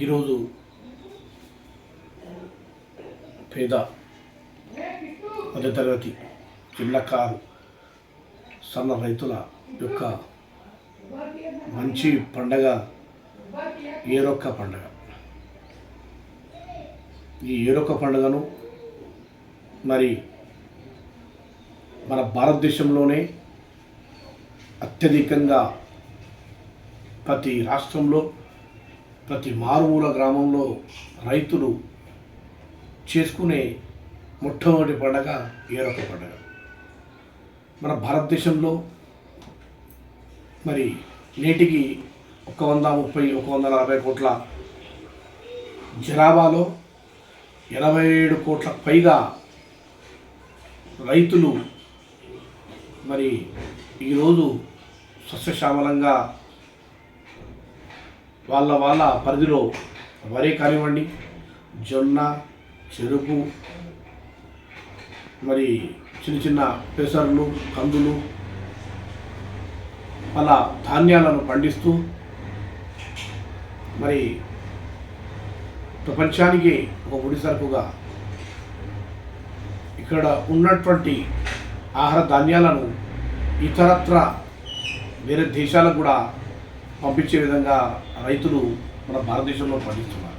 ఈరోజు పేద మధ్యతరగతి చిన్నకారు సన్న రైతుల యొక్క మంచి పండగ ఏరొక్క పండగ. ఈ ఏరొక్క పండుగను మరి మన భారతదేశంలోనే అత్యధికంగా ప్రతి రాష్ట్రంలో ప్రతి మారుమూల గ్రామంలో రైతులు చేసుకునే మొట్టమొదటి పండగ ఏరొక పండగ. మన భారతదేశంలో మరి నేటికి ఒక వంద ముప్పై ఒక వంద నలభై కోట్ల జనాభాలో ఎనభై ఏడు కోట్ల పైగా రైతులు మరి ఈరోజు సస్యశ్యామలంగా వాళ్ళ వాళ్ళ పరిధిలో వరి కానివ్వండి జొన్న చెరుకు మరి చిన్న చిన్న పెసర్లు కందులు అలా ధాన్యాలను పండిస్తూ మరి ప్రపంచానికి ఒక ముడి సరుకుగా ఇక్కడ ఉన్నటువంటి ఆహార ధాన్యాలను ఇతరత్ర వేరే దేశాలకు కూడా పంపించే విధంగా రైతులు మన భారతదేశంలో పండిస్తున్నారు.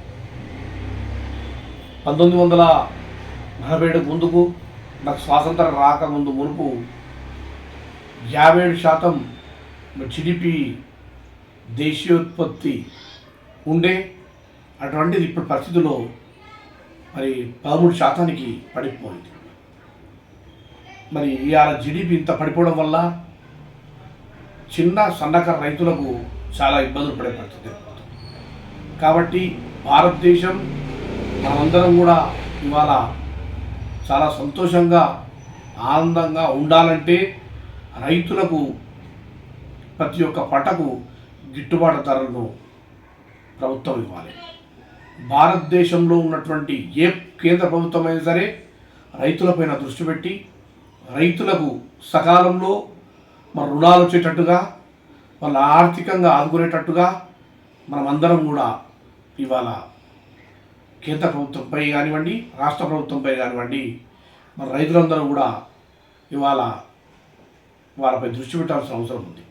పంతొమ్మిది వందల నలభై ఏడు ముందుకు నాకు స్వాతంత్రం రాకముందు మునుపు యాభై ఏడు శాతం జిడిపి దేశీయోత్పత్తి ఉండే అటువంటిది ఇప్పుడు పరిస్థితుల్లో మరి పదమూడు శాతానికి పడిపోయింది. మరి ఇవాళ జిడిపి ఇంత పడిపోవడం వల్ల చిన్న సన్నకారు రైతులకు చాలా ఇబ్బందులు పడే పరిస్థితి కాబట్టి భారతదేశం మనమందరం కూడా ఇవాళ చాలా సంతోషంగా ఆనందంగా ఉండాలంటే రైతులకు ప్రతి ఒక్క పంటకు గిట్టుబాటు ధరలను ప్రభుత్వం ఇవ్వాలి. భారతదేశంలో ఉన్నటువంటి ఏ కేంద్ర ప్రభుత్వం అయినా సరే రైతులపైన దృష్టి పెట్టి రైతులకు సకాలంలో మన రుణాలు వచ్చేటట్టుగా వాళ్ళ ఆర్థికంగా ఆదుకునేటట్టుగా మనమందరం కూడా ఇవాళ కేంద్ర ప్రభుత్వంపై కానివ్వండి రాష్ట్ర ప్రభుత్వంపై కానివ్వండి మన రైతులందరూ కూడా ఇవాళ వాళ్ళపై దృష్టి పెట్టాల్సిన అవసరం ఉంది.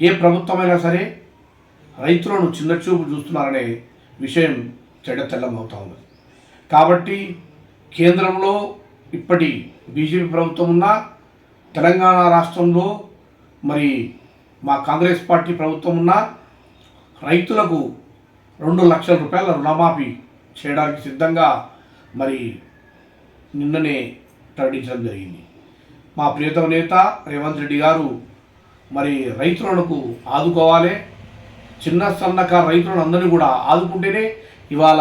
ఏ ప్రభుత్వమైనా సరే రైతులను చిన్న చూపు చూస్తున్నారనే విషయం చెడ్డ తెల్లమవుతా ఉన్నది. కాబట్టి కేంద్రంలో ఇప్పటి బీజేపీ ప్రభుత్వం ఉన్నా తెలంగాణ రాష్ట్రంలో మరి మా కాంగ్రెస్ పార్టీ ప్రభుత్వం ఉన్న రైతులకు రెండు లక్షల రూపాయల రుణమాఫీ చేయడానికి సిద్ధంగా మరి నిన్ననే ప్రకటించడం జరిగింది. మా ప్రియతమ నేత రేవంత్ రెడ్డి గారు మరి రైతులకు ఆదుకోవాలి. చిన్న సన్నకారు రైతులను అందరినీ కూడా ఆదుకుంటేనే ఇవాళ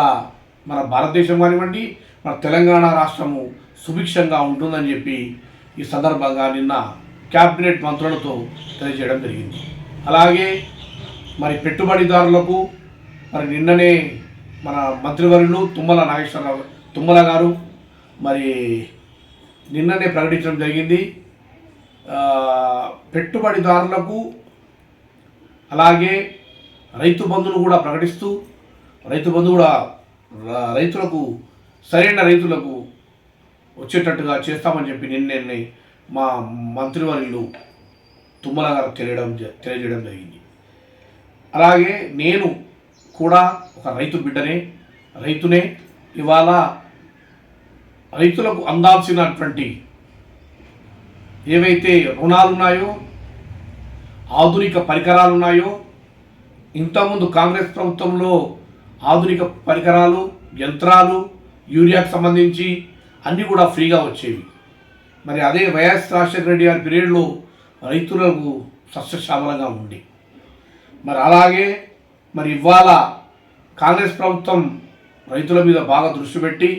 మన భారతదేశం కానివ్వండి మన తెలంగాణ రాష్ట్రము సుభిక్షంగా ఉంటుందని చెప్పి ఈ సందర్భంగా నిన్న క్యాబినెట్ మంత్రులతో తెలియజేయడం జరిగింది. అలాగే మరి పెట్టుబడిదారులకు మరి నిన్ననే మన మంత్రివర్యులు తుమ్మల నాగేశ్వరరావు తుమ్మల గారు మరి నిన్ననే ప్రకటించడం జరిగింది. పెట్టుబడిదారులకు అలాగే రైతు బంధును కూడా ప్రకటిస్తూ రైతు బంధు కూడా రైతులకు సరైన రైతులకు వచ్చేటట్టుగా చేస్తామని చెప్పి నిన్నే మా మంత్రివర్యులు తుమ్మల గారు తెలియడం జ- తెలియజేయడం జరిగింది. అలాగే నేను కూడా ఒక రైతు బిడ్డనే రైతునే ఇవాళ రైతులకు అందాల్సినటువంటి ఏవైతే రుణాలు ఉన్నాయో ఆధునిక పరికరాలు ఉన్నాయో ఇంతకుముందు కాంగ్రెస్ ప్రభుత్వంలో ఆధునిక పరికరాలు యంత్రాలు యూరియాకు సంబంధించి అన్నీ కూడా ఫ్రీగా వచ్చేవి. మరి అదే వైఎస్ రాజశేఖర రెడ్డి గారి పీరియడ్లో రైతులకు సస్యశ్యామలంగా ఉంది. మరి అలాగే మరి ఇవాళ కాంగ్రెస్ ప్రభుత్వం రైతుల మీద బాగా దృష్టి పెట్టి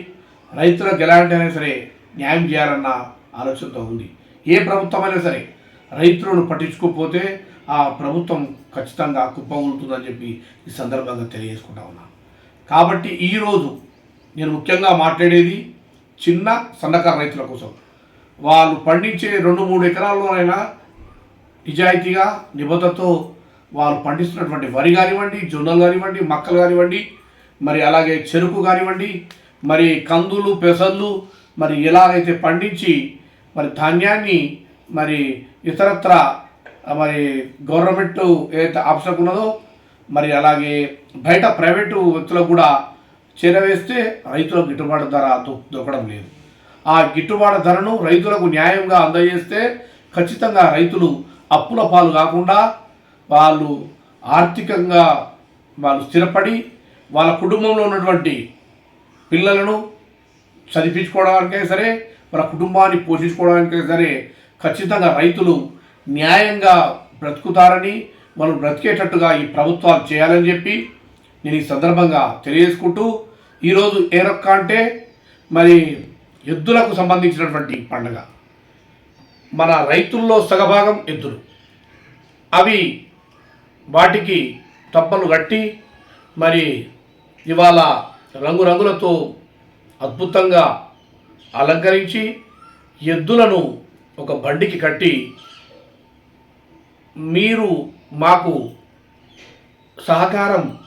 రైతులకు ఎలాంటి అయినా సరే న్యాయం చేయాలన్న ఆలోచనతో ఉంది. ఏ ప్రభుత్వం అయినా సరే రైతులను పట్టించుకోకపోతే ఆ ప్రభుత్వం ఖచ్చితంగా కుప్పగులుతుందని చెప్పి ఈ సందర్భంగా తెలియజేసుకుంటా ఉన్నాను కాబట్టి ఈరోజు నేను ముఖ్యంగా మాట్లాడేది చిన్న సన్నకారు రైతుల కోసం. వాళ్ళు పండించే రెండు మూడు ఎకరాల్లోనైనా నిజాయితీగా నిబద్ధతతో వాళ్ళు పండిస్తున్నటువంటి వరి కానివ్వండి జొన్నలు కానివ్వండి మక్కలు కానివ్వండి మరి అలాగే చెరుకు కానివ్వండి మరి కందులు పెసర్లు మరి ఎలాగైతే పండించి మరి ధాన్యాన్ని మరి ఇతరత్ర మరి గవర్నమెంట్ ఏదైతే ఆప్షన్ ఉన్నదో మరి అలాగే బయట ప్రైవేటు వ్యక్తులకు కూడా చేరవేస్తే రైతులకు గిట్టుబాటు ధర దొరకడం లేదు. ఆ గిట్టుబాటు ధరను రైతులకు న్యాయంగా అందజేస్తే ఖచ్చితంగా రైతులు అప్పుల పాలు కాకుండా వాళ్ళు ఆర్థికంగా వాళ్ళు స్థిరపడి వాళ్ళ కుటుంబంలో ఉన్నటువంటి పిల్లలను చదివించుకోవడానికే సరే వాళ్ళ కుటుంబాన్ని పోషించుకోవడానికే సరే ఖచ్చితంగా రైతులు న్యాయంగా బ్రతుకుతారని వాళ్ళు బ్రతికేటట్టుగా ఈ ప్రభుత్వాలు చేయాలని చెప్పి నేను ఈ సందర్భంగా తెలియజేసుకుంటూ ఈరోజు ఏ రొక్క అంటే మరి ఎద్దులకు సంబంధించినటువంటి పండుగ. మన రైతుల్లో సగభాగం ఎద్దులు. అవి వాటికి తప్పలు కట్టి మరి ఇవాళ రంగురంగులతో అద్భుతంగా అలంకరించి ఎద్దులను ఒక బండికి కట్టి మీరు మాకు సహకారం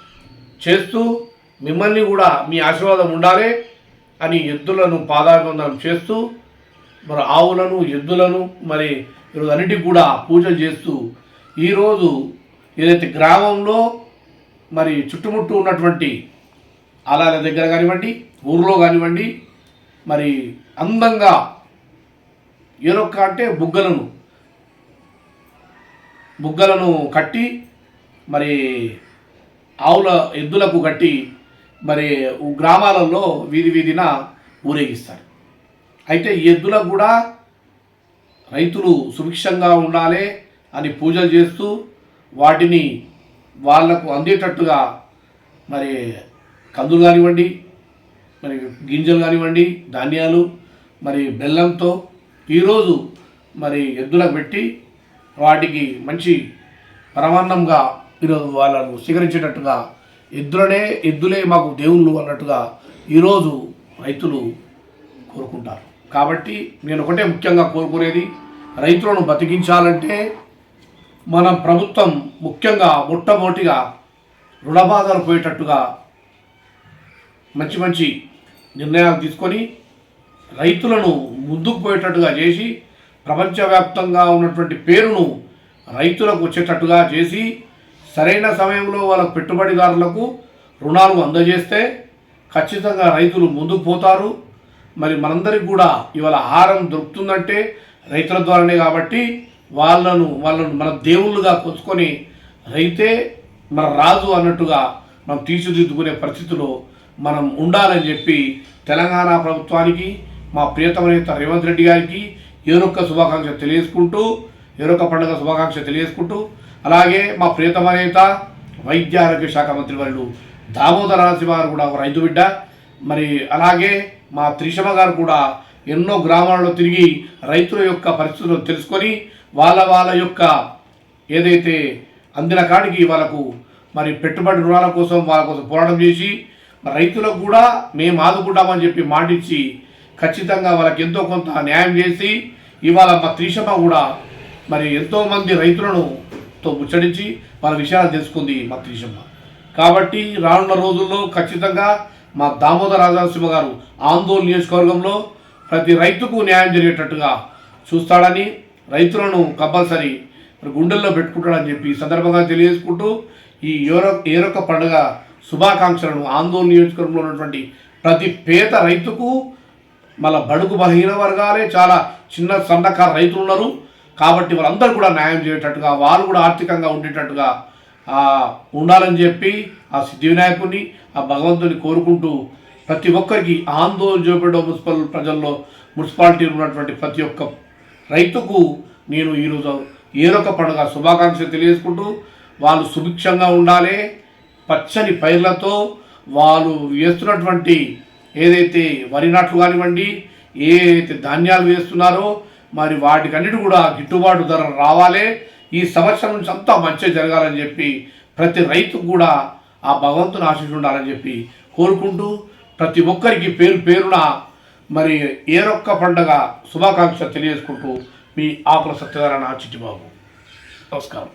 చేస్తూ మిమ్మల్ని కూడా మీ ఆశీర్వాదం ఉండాలి. అని ఎద్దులను పాదాభివందనం చేస్తూ మరి ఆవులను ఎద్దులను మరి ఈరోజు అన్నిటికి కూడా పూజలు చేస్తూ ఈరోజు ఏదైతే గ్రామంలో మరి చుట్టుముట్టు ఉన్నటువంటి ఆలయాల దగ్గర కానివ్వండి ఊర్లో కానివ్వండి మరి అందంగా ఏరొక్క అంటే బుగ్గలను బుగ్గలను కట్టి మరి ఆవుల ఎద్దులకు కట్టి మరి గ్రామాలలో వీధి వీధిన ఊరేగిస్తారు. అయితే ఎద్దులకు కూడా రైతులు సుభిక్షంగా ఉండాలి అని పూజలు చేస్తూ వాటిని వాళ్ళకు అందేటట్టుగా మరి కందులు కానివ్వండి మరి గింజలు కానివ్వండి ధాన్యాలు మరి బెల్లంతో ఈరోజు మరి ఎద్దులకు పెట్టి వాటికి మంచి పరమాన్నంగా ఈరోజు వాళ్ళను స్వీకరించేటట్టుగా ఎద్దులనే ఎద్దులే మాకు దేవుళ్ళు అన్నట్టుగా ఈరోజు రైతులు కోరుకుంటారు. కాబట్టి నేను ఒకటే ముఖ్యంగా కోరుకునేది రైతులను బతికించాలంటే మన ప్రభుత్వం ముఖ్యంగా మొట్టమొదటిగా రుణబాధలు పోయేటట్టుగా మంచి మంచి నిర్ణయాలు తీసుకొని రైతులను ముందుకు పోయేటట్టుగా చేసి ప్రపంచవ్యాప్తంగా ఉన్నటువంటి పేరును రైతులకు వచ్చేటట్టుగా చేసి సరైన సమయంలో వాళ్ళ పెట్టుబడిదారులకు రుణాలు అందజేస్తే ఖచ్చితంగా రైతులు ముందుకు పోతారు. మరి మనందరికి కూడా ఇవాళ ఆహారం దొరుకుతుందంటే రైతుల ద్వారానే కాబట్టి వాళ్ళను వాళ్ళను మన దేవుళ్ళుగా కొలుచుకొని రైతే మన రాజు అన్నట్టుగా మనం తీర్చిదిద్దుకునే పరిస్థితిలో మనం ఉండాలని చెప్పి తెలంగాణ ప్రభుత్వానికి మా ప్రియతమ నేత రేవంత్ రెడ్డి గారికి ఏరొక్క శుభాకాంక్ష తెలియజేసుకుంటూ ఏరొక్క పండుగ శుభాకాంక్ష తెలియజేసుకుంటూ అలాగే మా ప్రియతమ నేత వైద్య ఆరోగ్య శాఖ మంత్రి వాళ్ళు దామోదర నరసింహ గారు కూడా ఒక రైతు బిడ్డ. మరి అలాగే మా త్రిషమ గారు కూడా ఎన్నో గ్రామాలలో తిరిగి రైతుల యొక్క పరిస్థితులు తెలుసుకొని వాళ్ళ వాళ్ళ యొక్క ఏదైతే అందిన కాడికి వాళ్ళకు మరి పెట్టుబడి రుణాల కోసం వాళ్ళ కోసం పోరాటం చేసి రైతులకు కూడా మేము ఆదుకుంటామని చెప్పి మాటిచ్చి ఖచ్చితంగా వాళ్ళకి ఎంతో కొంత న్యాయం చేసి ఇవాళ మా త్రిషమ కూడా మరి ఎంతోమంది రైతులను తో ముచ్చడించి వాళ్ళ విషయాలు తెలుసుకుంది మా త్రిషమ్మ కాబట్టి రానున్న రోజుల్లో ఖచ్చితంగా మా దామోదర రాజనరసింహ గారు ఆందోళన నియోజకవర్గంలో ప్రతి రైతుకు న్యాయం జరిగేటట్టుగా చూస్తాడని రైతులను కంపల్సరీ గుండెల్లో పెట్టుకుంటాడని చెప్పి ఈ సందర్భంగా తెలియజేసుకుంటూ ఈ ఏరొక ఏరొక పండుగ శుభాకాంక్షలను ఆందోళన నియోజకవర్గంలో ఉన్నటువంటి ప్రతి పేద రైతుకు మళ్ళా బడుగు బలహీన వర్గాలే చాలా చిన్న సన్నకారు రైతులు ఉన్నారు కాబట్టి వాళ్ళందరూ కూడా న్యాయం చేసేటట్టుగా వాళ్ళు కూడా ఆర్థికంగా ఉండేటట్టుగా ఉండాలని చెప్పి ఆ సిద్ధి వినాయకుడిని ఆ భగవంతుని కోరుకుంటూ ప్రతి ఒక్కరికి ఆందోళన చేపడే మున్సిపల్ ప్రజల్లో మున్సిపాలిటీ ఉన్నటువంటి ప్రతి ఒక్క రైతుకు నేను ఈరోజు ఏరొక పండుగ శుభాకాంక్షలు తెలియజేసుకుంటూ వాళ్ళు సుభిక్షంగా ఉండాలి పచ్చని పైర్లతో వాళ్ళు వేస్తున్నటువంటి ఏదైతే వరి నాట్లు కానివ్వండి ఏదైతే ధాన్యాలు వేస్తున్నారో మరి వాటికన్నిటి కూడా గిట్టుబాటు ధర రావాలి. ఈ సంవత్సరం నుంచి అంతా మంచి జరగాలని చెప్పి ప్రతి రైతు కూడా ఆ భగవంతుని ఆశీస్సు ఉండాలని చెప్పి కోరుకుంటూ ప్రతి ఒక్కరికి పేరు పేరున మరి ఏరొక్క పండగ శుభాకాంక్ష తెలియజేసుకుంటూ మీ ఆకుల సత్యనారాయణ చిట్టిబాబు నమస్కారం.